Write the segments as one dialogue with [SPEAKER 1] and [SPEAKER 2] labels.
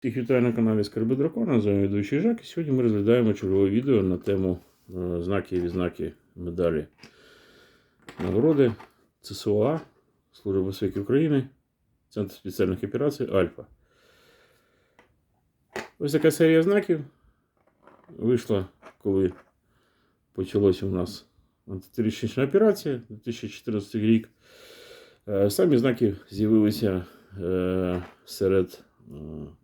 [SPEAKER 1] Всіх вітаю на каналі Скарби Дракона, з вами ведучий Жак. І сьогодні ми розглядаємо чергове відео на тему е, знаки і відзнаки медалі нагороди ЦСОА, Служба безпеки України, Центр спеціальних операцій Альфа. Ось така серія знаків вийшла, коли почалася у нас антитерористична операція 2014 рік. Е, Самі знаки з'явилися е, серед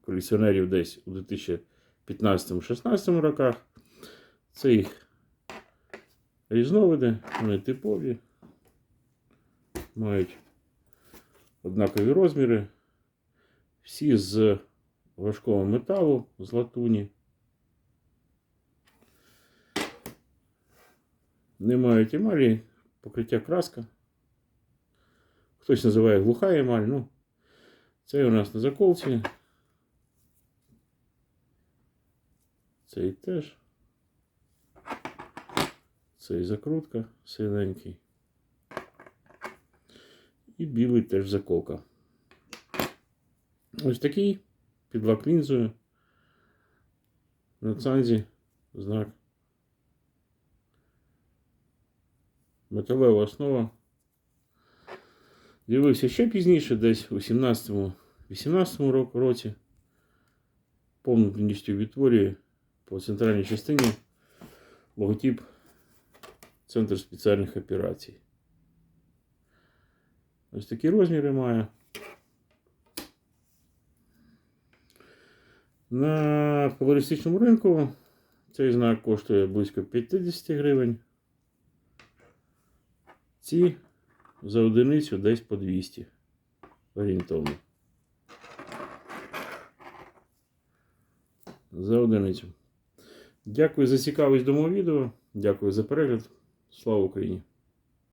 [SPEAKER 1] колекціонерів десь у 2015-16 роках. Це їх різновиди, вони типові, мають однакові розміри, всі з важкого металу, з латуні. Не мають емалі, покриття краска. Хтось називає глуха емаль, ну, це у нас на заколці. Цей теж. Цей закрутка синенький. І білий теж заколка. Ось такий під лак лінзою. На цанзі знак. Металева основа. З'явився ще пізніше, десь у 17-18 року- році. Повністю відтворює по центральній частині логотип Центр спеціальних операцій. Ось такі розміри має. На колористичному ринку цей знак коштує близько 50 гривень. Ці за одиницю десь по 200 орієнтовно. За одиницю. Дякую за цікавість до мого відео. Дякую за перегляд. Слава Україні!